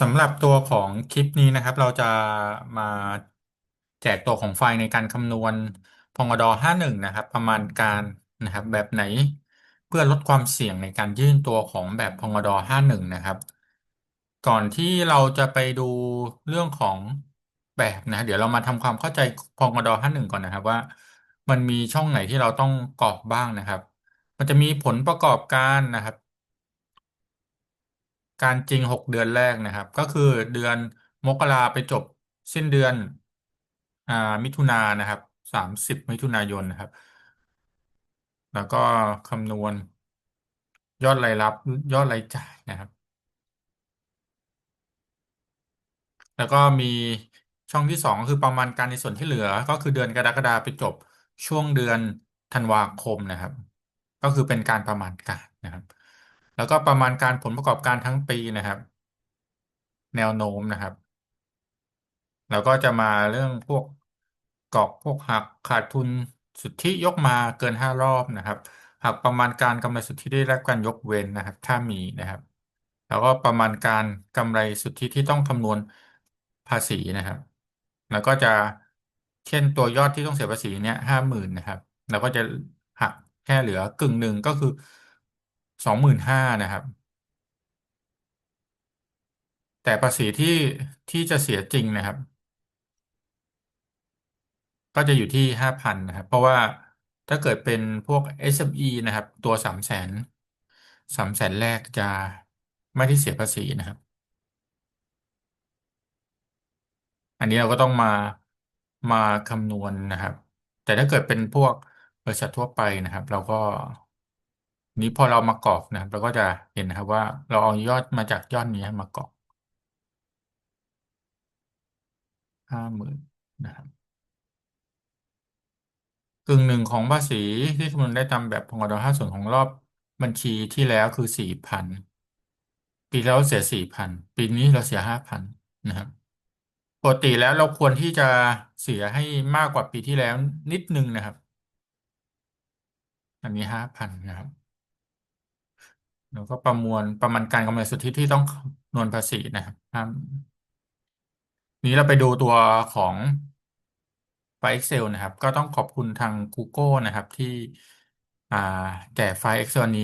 สำหรับตัวของคลิปนี้นะครับ เราจะมาแจกตัวของไฟล์ในการคำนวณพงด51นะครับ ประมาณการนะครับ แบบไหนเพื่อลดความเสี่ยงในการยื่นตัวของแบบพงด51นะครับ ก่อนที่เราจะไปดูเรื่องของแบบนะ เดี๋ยวเรามาทำความเข้าใจพงด51ก่อนนะครับว่า มันมีช่องไหนที่เราต้องกรอกบ้างนะครับ มันจะมีผลประกอบการนะครับ การจริงหกเดือนแรกนะครับ ก็คือเดือนมกราไปจบสิ้นเดือน อ่า มิถุนายนนะครับสามสิบมิถุนายนนะครับ แล้วก็คำนวณ ยอดรายรับ ยอดรายจ่ายนะครับ แล้วก็มีช่องที่สองก็คือประมาณการในส่วนที่เหลือ ก็คือเดือนกรกฎาไปจบช่วงเดือนธันวาคมนะครับ ก็คือเป็นการประมาณการนะครับ แล้วก็ประมาณการผลประกอบการทั้งปีนะครับ แนวโน้มนะครับ แล้วก็จะมาเรื่องพวกกอกพวกหักขาดทุนสุทธิยกมาเกินห้ารอบนะครับหักประมาณการกำไรสุทธิได้รับการยกเว้นนะครับ ถ้ามีนะครับ แล้วก็ประมาณการกำไรสุทธิที่ต้องคำนวณภาษีนะครับ แล้วก็จะเช่นตัวยอดที่ต้องเสียภาษีเนี่ยห้าหมื่นนะครับ แล้วก็จะหักแค่เหลือกึ่งหนึ่งก็คือ สองหมื่นห้านะครับ แต่ภาษีที่ที่จะเสียจริงนะครับ ก็จะอยู่ที่ห้าพันนะครับ เพราะว่าถ้าเกิดเป็นพวก SME นะครับ ตัวสามแสนสามแสนแรกจะไม่ได้เสียภาษีนะครับ อันนี้เราก็ต้องมามาคำนวณนะครับ แต่ถ้าเกิดเป็นพวกบริษัททั่วไปนะครับ เราก็ นี้พอเรามากรอกนะครับเราก็จะเห็นนะครับว่าเราเอายอดมาจากยอดนี้มากรอกห้าหมื่นนะครับกึ่งหนึ่งของภาษีที่คำนวณได้ตามแบบพงดห้าส่วนของรอบบัญชีที่แล้วคือสี่พันปีแล้วเสียสี่พันปีนี้เราเสียห้าพันนะครับปกติแล้วเราควรที่จะเสียให้มากกว่าปีที่แล้วนิดนึงนะครับ อันนี้ห้าพันนะครับ แล้วก็ประมวลประมาณการกำไรสุทธิที่ต้องคำนวณภาษีนะครับนี้เราไปดูตัวของ ไฟล์ Excel นะครับ ก็ต้องขอบคุณทาง Google นะครับ ที่อ่าแจกไฟล์ Excel นี้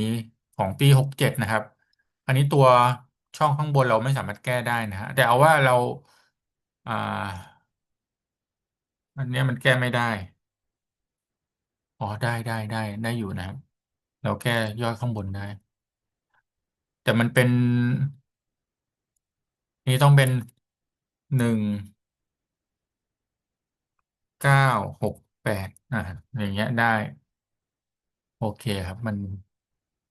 ของปีหกเจ็ดนะครับ อันนี้ตัวช่องข้างบนเราไม่สามารถแก้ได้นะฮะแต่เอาว่าเราอ่าอันเนี้ยมันแก้ไม่ได้ อ๋อ ได้ได้ได้ได้อยู่นะครับ เราแก้ยอดข้างบนได้ แต่มันเป็น นี่ต้องเป็นหนึ่งเก้าหกแปดอ่าอย่างเงี้ยได้ โอเคครับ มัน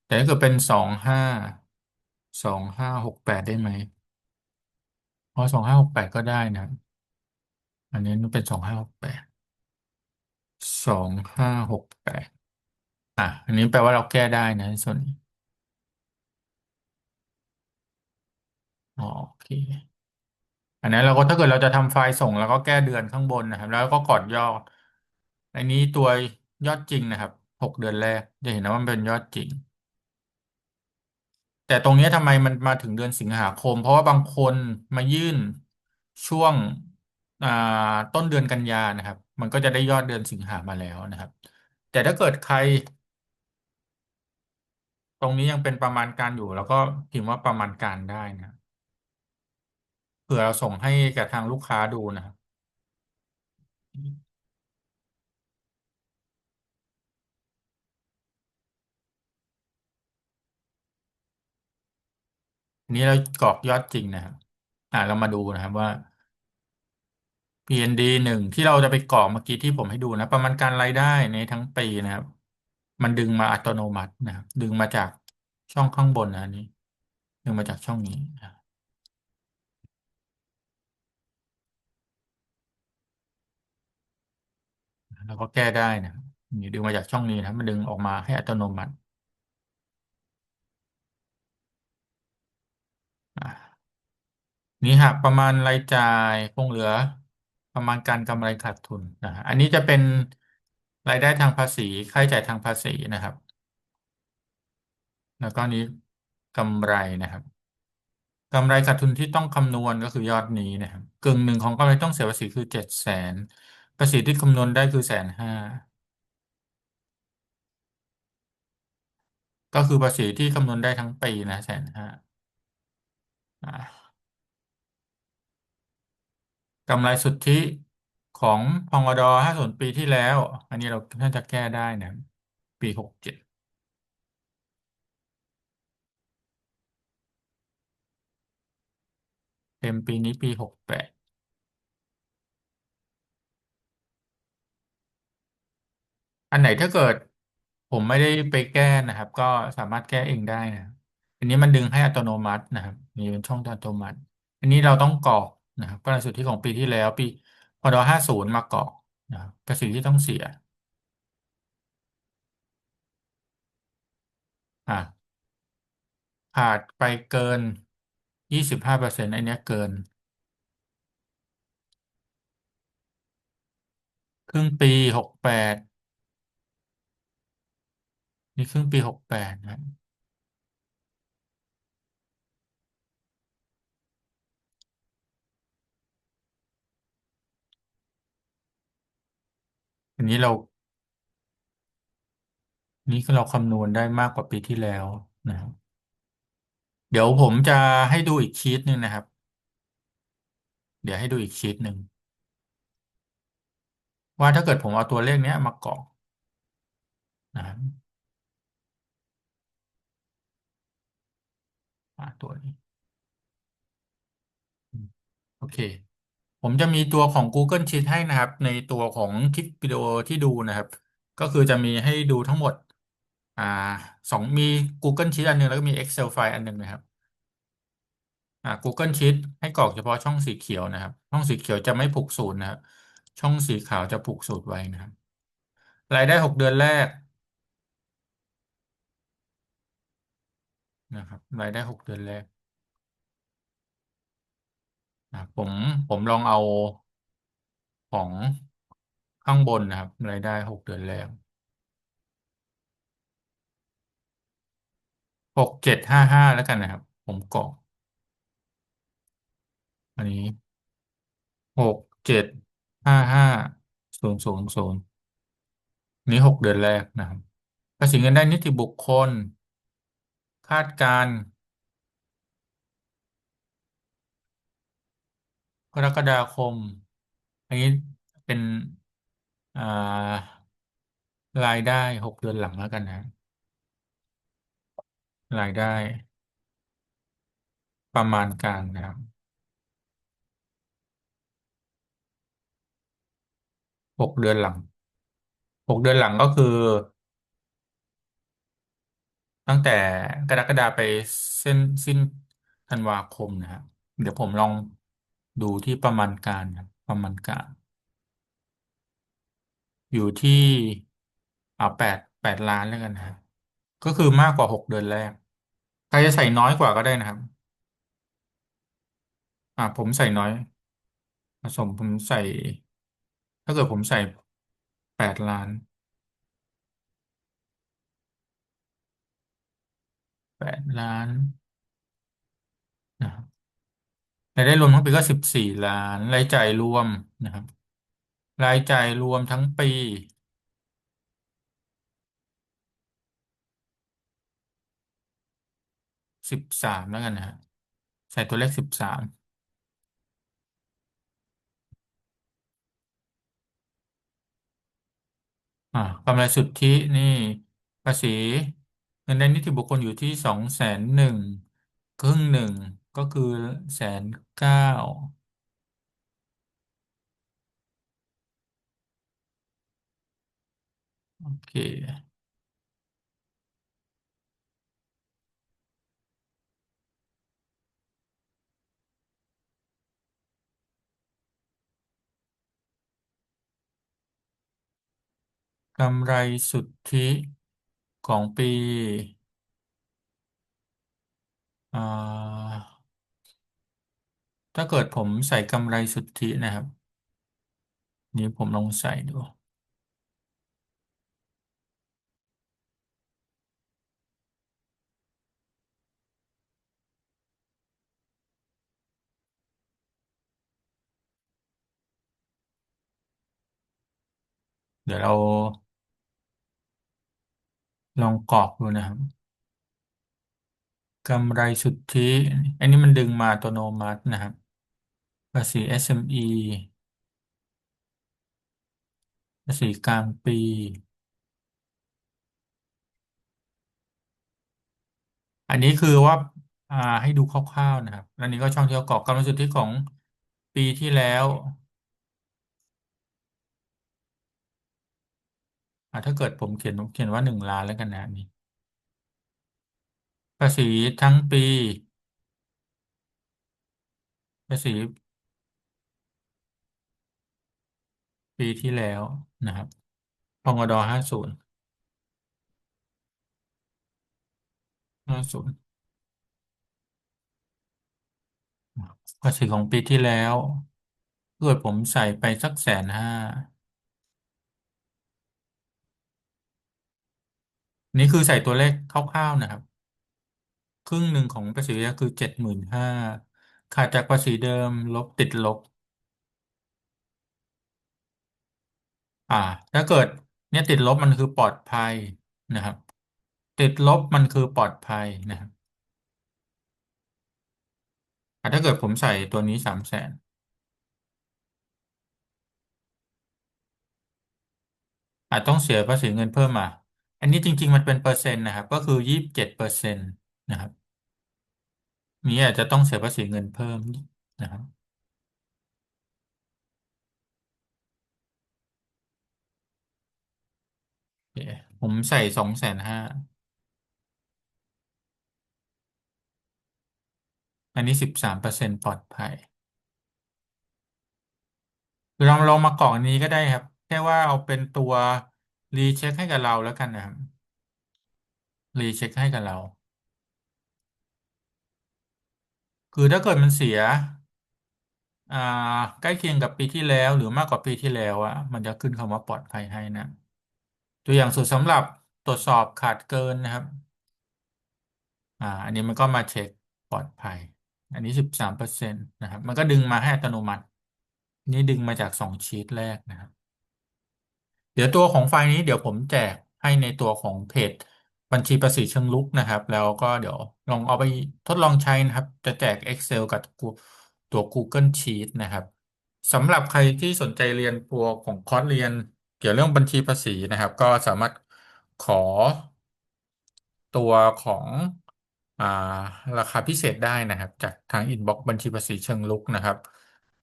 แต่ถ้าเกิดเป็นสองห้าสองห้าหกแปดได้ไหมอ๋อสองห้าหกแปดก็ได้นะ อันนี้มันเป็นสองห้าหกแปดสองห้าหกแปดอะอันนี้แปลว่าเราแก้ได้นะส่วนนี้ อ๋อโอเค อันนั้นเราก็ถ้าเกิดเราจะทำไฟล์ส่งแล้วก็แก้เดือนข้างบนนะครับ แล้วก็กดยอดอันนี้ตัวยอดจริงนะครับหกเดือนแรกจะเห็นนะว่ามันเป็นยอดจริง แต่ตรงนี้ทำไมมันมาถึงเดือนสิงหาคม เพราะว่าบางคนมายื่นช่วงอ่าต้นเดือนกันยานะครับ มันก็จะได้ยอดเดือนสิงหามาแล้วนะครับ แต่ถ้าเกิดใคร ตรงนี้ยังเป็นประมาณการอยู่ แล้วก็พิมพ์ว่าประมาณการได้นะ เผื่อเราส่งให้กับทางลูกค้าดูนะครับนี้เรากรอกยอดจริงนะครับอ่าเรามาดูนะครับว่า PND หนึ่งที่เราจะไปกรอกเมื่อกี้ที่ผมให้ดูนะ ประมาณการรายได้ในทั้งปีนะครับ มันดึงมาอัตโนมัตินะครับดึงมาจากช่องข้างบนนะอันนี้ ดึงมาจากช่องนี้นะ แล้วก็แก้ได้นะนี่ดึงมาจากช่องนี้นะมันดึงออกมาให้อัตโนมัติอนี่หากประมาณรายจ่ายคงเหลือประมาณการกำไรขาดทุนนะอันนี้จะเป็นรายได้ทางภาษีค่าใช้จ่ายทางภาษีนะครับ แล้วก็นี้กำไรนะครับกำไรขาดทุนที่ต้องคำนวณก็คือยอดนี้นะครับ กึ่งหนึ่งของกำไรต้องเสียภาษีคือเจ็ดแสน ภาษีที่คำนวณได้คือแสนห้าก็คือภาษีที่คำนวณได้ทั้งปีนะแสนห้าอ่ากำไรสุทธิของพงดห้าส่วนปีที่แล้ว อันนี้เราน่าจะแก้ได้นะ ปีหกเจ็ดเต็มปีนี้ปีหกแปด อันไหนถ้าเกิดผมไม่ได้ไปแก้นะครับ ก็สามารถแก้เองได้นะอันนี้มันดึงให้อัตโนมัตินะครับมีเป็นช่องอัตโนมัติ อันนี้เราต้องกรอกนะครับกำไรสุทธิของปีที่แล้วปีพดห้าศูนย์มากรอกนะครับภาษีที่ต้องเสีย อ่าขาดไปเกินยี่สิบห้าเปอร์เซ็นต์อันนี้เกิน ครึ่งปีหกแปด นี่ครึ่งปีหกแปดนะอันนี้เรา นี่ก็เราคำนวณได้มากกว่าปีที่แล้วนะครับ เดี๋ยวผมจะให้ดูอีกชีตหนึ่งนะครับ เดี๋ยวให้ดูอีกชีตหนึ่งว่าถ้าเกิดผมเอาตัวเลขเนี้ยมากรอกนะครับ อ่าตัวนี้ โอเค ผมจะมีตัวของ Google Sheet ให้นะครับ ในตัวของคลิปวิดีโอที่ดูนะครับ ก็คือจะมีให้ดูทั้งหมด อ่าสองมี Google Sheet อันหนึ่งแล้วก็มี Excel ไฟล์อันหนึ่งนะครับอ่า Google Sheet ให้กรอกเฉพาะช่องสีเขียวนะครับ ช่องสีเขียวจะไม่ผูกศูนย์นะครับ ช่องสีขาวจะผูกศูนย์ไว้นะครับ รายได้หกเดือนแรก นะครับรายได้หกเดือนแรกนะผมผมลองเอาของข้างบนนะครับรายได้หกเดือนแรกหกเจ็ดห้าห้าแล้วกันนะครับ ผมกรอกอันนี้หกเจ็ดห้าห้าศูนย์ศูนย์ศูนย์นี้หกเดือนแรกนะครับภาษีเงินได้นิติบุคคลาดการณ์กรกฎาคม อันนี้เป็นอ่ารายได้หกเดือนหลังแล้วกันนะ รายได้ประมาณการนะครับหกเดือนหลังหกเดือนหลังก็คือ ตั้งแต่กรกฎาไปเส้นสิ้นธันวาคมนะครับเดี๋ยวผมลองดูที่ประมาณการนะประมาณการ อยู่ที่เอาแปดแปดล้านแล้วกันนะครับก็คือมากกว่าหกเดือนแรกใครจะใส่น้อยกว่าก็ได้นะครับ อ่าผมใส่น้อยผสมผมใส่ ถ้าเกิดผมใส่แปดล้าน แปดล้านนะครับรายได้รวมทั้งปีก็สิบสี่ล้าน รายจ่ายรวมนะครับ รายจ่ายรวมทั้งปี สิบสามแล้วกันนะฮะใส่ตัวเลขสิบสามอ่ากำไรสุทธินี่ภาษี เงินได้นิติบุคคลอยู่ที่สองแสนหนึ่งครึ่งหนึ่งก็คือแสนเก้าโอเคกำไรสุทธิ ของปีอ่าถ้าเกิดผมใส่กำไรสุทธินะครับ นี่ผมลองใส่ดู เดี๋ยวเรา ลองกรอกดูนะครับกำไรสุทธิ อันนี้มันดึงมาอัตโนมัตินะครับภาษี SME ภาษีกลางปี อันนี้คือว่าอ่าให้ดูคร่าวๆนะครับ อันนี้ก็ช่องที่เขากรอกกำไรสุทธิของปีที่แล้ว อ่าถ้าเกิดผมเขียนผมเขียนว่าหนึ่งล้านแล้วกันนะอันนี้ภาษีทั้งปีภาษีปีที่แล้วนะครับพงดห้าศูนย์ห้าศูนย์ภาษีของปีที่แล้วเกิดผมใส่ไปสักแสนห้า นี่คือใส่ตัวเลขคร่าวๆนะครับ ครึ่งหนึ่งของภาษีคือเจ็ดหมื่นห้าขาดจากภาษีเดิมลบติดลบ อ่า ถ้าเกิดเนี่ยติดลบมันคือปลอดภัยนะครับ ติดลบมันคือปลอดภัยนะครับอ่าถ้าเกิดผมใส่ตัวนี้สามแสนอาจต้องเสียภาษีเงินเพิ่มมา อันนี้จริง ๆ มันเป็นเปอร์เซ็นต์นะครับ ก็คือยี่สิบเจ็ดเปอร์เซ็นต์นะครับนี้อาจจะต้องเสียภาษีเงินเพิ่มนะครับผมใส่สองแสนห้า อันนี้สิบสามเปอร์เซ็นต์ปลอดภัยลองลองมากรอกอันนี้ก็ได้ครับ แค่ว่าเอาเป็นตัว รีเช็คให้กับเราแล้วกันนะครับรีเช็คให้กับเรา คือถ้าเกิดมันเสีย อ่า ใกล้เคียงกับปีที่แล้วหรือมากกว่าปีที่แล้วอะมันจะขึ้นคำว่าปลอดภัยให้นะ ตัวอย่างสุดสำหรับตรวจสอบขาดเกินนะครับ อ่า อันนี้มันก็มาเช็คปลอดภัย อันนี้สิบสามเปอร์เซ็นต์นะครับ มันก็ดึงมาให้อัตโนมัติ นี่ดึงมาจากสองชีตแรกนะครับ เดี๋ยวตัวของไฟล์นี้เดี๋ยวผมแจกให้ในตัวของเพจบัญชีภาษีเชิงรุกนะครับ แล้วก็เดี๋ยวลองเอาไปทดลองใช้นะครับ จะแจก Excel กับตัว Google Sheet นะครับสำหรับใครที่สนใจเรียนตัวของคอร์สเรียนเกี่ยวเรื่องบัญชีภาษีนะครับ ก็สามารถขอตัวของอ่าราคาพิเศษได้นะครับ จากทางอินบ็อกซ์บัญชีภาษีเชิงรุกนะครับ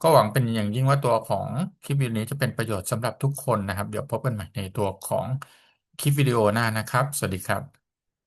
ก็หวังเป็นอย่างยิ่งว่าตัวของคลิปวิดีโอนี้จะเป็นประโยชน์สำหรับทุกคนนะครับ เดี๋ยวพบกันใหม่ในตัวของคลิปวิดีโอหน้านะครับ สวัสดีครับ